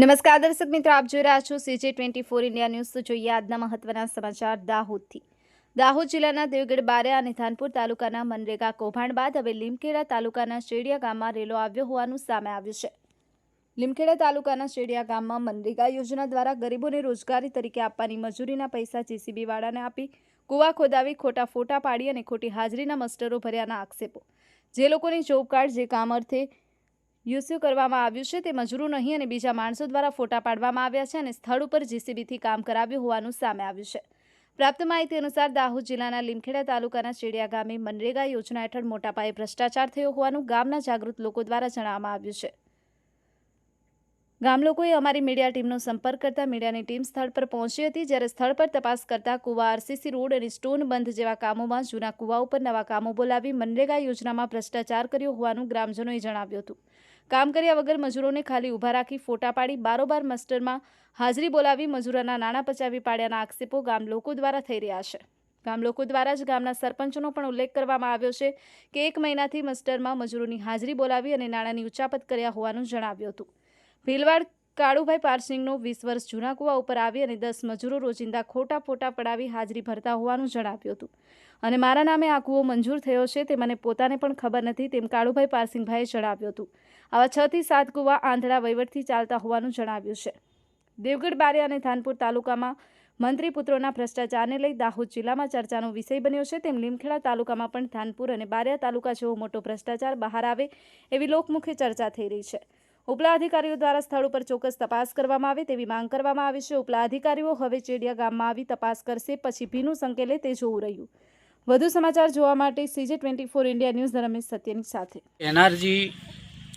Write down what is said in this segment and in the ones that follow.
નમસ્કાર, દર્શક મિત્રો, આપ જોઈ રહ્યા છો CJ twenty four India news. જોઈએ આજના મહત્વના સમાચાર દાહોદથી. દાહોદ જિલ્લાના દેવગઢ બારે અને ધાનપુર તાલુકાના મનરેગા કૌભાંડ બાદ હવે લીમખેડા તાલુકાના શેડિયા ગામમાં રેલો આવ્યો હોવાનું સામે આવ્યું છે. લીમખેડા તાલુકાના શેડિયા ગામમાં મનરેગા યોજના દ્વારા ગરીબોને રોજગારી તરીકે આપવાની મજૂરીના પૈસા જીસીબીવાળાને આપી કૂવા ખોદાવી ખોટા ફોટા પાડી અને ખોટી હાજરીના મસ્ટરો ભર્યાના આક્ષેપો. જે લોકોની જોબ કાર્ડ જે કામ અર્થે યુસ્યુ કરવામાં આવ્યું છે. તે મજૂરો નહીં અને બીજા માણસો દ્વારા ફોટા પાડવામાં આવ્યા છે અને સ્થળ ઉપર જીસીબીથી કામ કરાવ્યું હોવાનું સામે આવ્યું છે. પ્રાપ્ત માહિતી અનુસાર દાહોદ જિલ્લાના લીમખેડા તાલુકાના ચેડિયા ગામે મનરેગા યોજના હેઠળ મોટા પાયે ભ્રષ્ટાચાર થયો હોવાનું ગામના જાગૃત લોકો દ્વારા જણાવવામાં આવ્યું છે. ગામ લોકોએ અમારી મીડિયા ટીમનો સંપર્ક કરતા મીડિયાની ટીમ સ્થળ પર પહોંચી હતી. જ્યારે સ્થળ પર તપાસ કરતા કુવા, આરસીસી રોડ અને સ્ટોન બંધ જેવા કામોમાં જૂના કુવા ઉપર નવા કામો બોલાવી મનરેગા યોજનામાં ભ્રષ્ટાચાર કર્યો હોવાનું ગ્રામજનોએ જણાવ્યું હતું. કામ કર્યા વગર મજૂરોને ખાલી ઊભા રાખી ફોટા પાડી બારોબાર મસ્ટરમાં હાજરી બોલાવી મજૂરોના નાણાં પચાવી પાડ્યાના આક્ષેપો ગામ લોકો દ્વારા થઈ રહ્યા છે. ગામ લોકો દ્વારા જ ગામના સરપંચનો પણ ઉલ્લેખ કરવામાં આવ્યો છે કે એક મહિનાથી મસ્ટરમાં મજૂરોની હાજરી બોલાવી અને નાણાંની ઉચાપત કર્યા હોવાનું જણાવ્યું હતું. ભીલવાડ કાળુભાઈ પારસિંગનો વીસ વર્ષ જૂના કુવા ઉપર આવી અને દસ મજૂરો રોજિંદા ખોટા ફોટા પડાવી હાજરી ભરતા હોવાનું જણાવ્યું હતું. અને મારા નામે આ કૂવો મંજૂર થયો છે તે મને પોતાને પણ ખબર નથી તેમ કાળુભાઈ પારસિંગભાઈએ જણાવ્યું હતું. આવા છ થી સાત કૂવા આંધળા વહીવટથી ચાલતા હોવાનું જણાવ્યું છે. દેવગઢ, બારિયા અને ધાનપુર તાલુકામાં મંત્રી પુત્રોના ભ્રષ્ટાચારને લઈ દાહોદ જિલ્લામાં ચર્ચાનો વિષય બન્યો છે તેમ લીમખેડા તાલુકામાં પણ ધાનપુર અને બારિયા તાલુકા જેવો મોટો ભ્રષ્ટાચાર બહાર આવે એવી લોકમુખે ચર્ચા થઈ રહી છે. ઉપલા અધિકારીઓ દ્વારા સ્થળ ઉપર ચોક્કસ તપાસ કરવામાં આવે તેવી માંગ કરવામાં આવી છે. ઉપલા અધિકારીઓ હવે ચેડિયા ગામમાં આવી તપાસ કરશે, પછી ભીનું સંકેલે તે જોવું રહ્યું. વધુ સમાચાર જોવા માટે CJ twenty four India news Ramesh સત્યની સાથે. એનઆરજી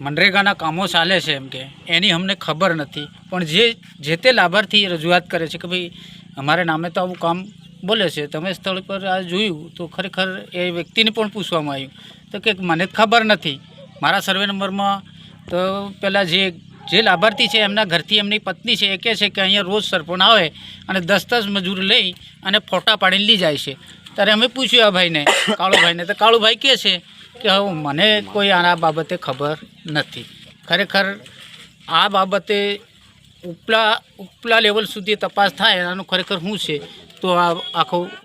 મનરેગાના કામો ચાલે છે એમ કે, એની અમને ખબર નથી. પણ જે જે તે લાભાર્થી રજૂઆત કરે છે કે ભાઈ, અમારે નામે તો આવું કામ બોલે છે, તમે સ્થળ પર આ જોયું તો ખરેખર એ વ્યક્તિને પણ પૂછવામાં આવ્યું. તો કે મને ખબર નથી. મારા સર્વે નંબરમાં તો પેલા જે જે લાભાર્થી છે, એમના ઘરથી એમની પત્ની છે, એ કહે છે કે અહીંયા રોજ સરપણ આવે અને દસ દસ મજૂર લઈ અને ફોટા પાડીને લઈ જાય છે. ત્યારે અમે પૂછ્યું આ ભાઈને, કાળુભાઈને, તો કાળુભાઈ કહે છે કે હવે મને કોઈ આના બાબતે ખબર નથી. ખરેખર આ બાબતે ઉપલા ઉપલા લેવલ સુધી તપાસ થાય એનાનું ખરેખર શું છે? તો આ આખો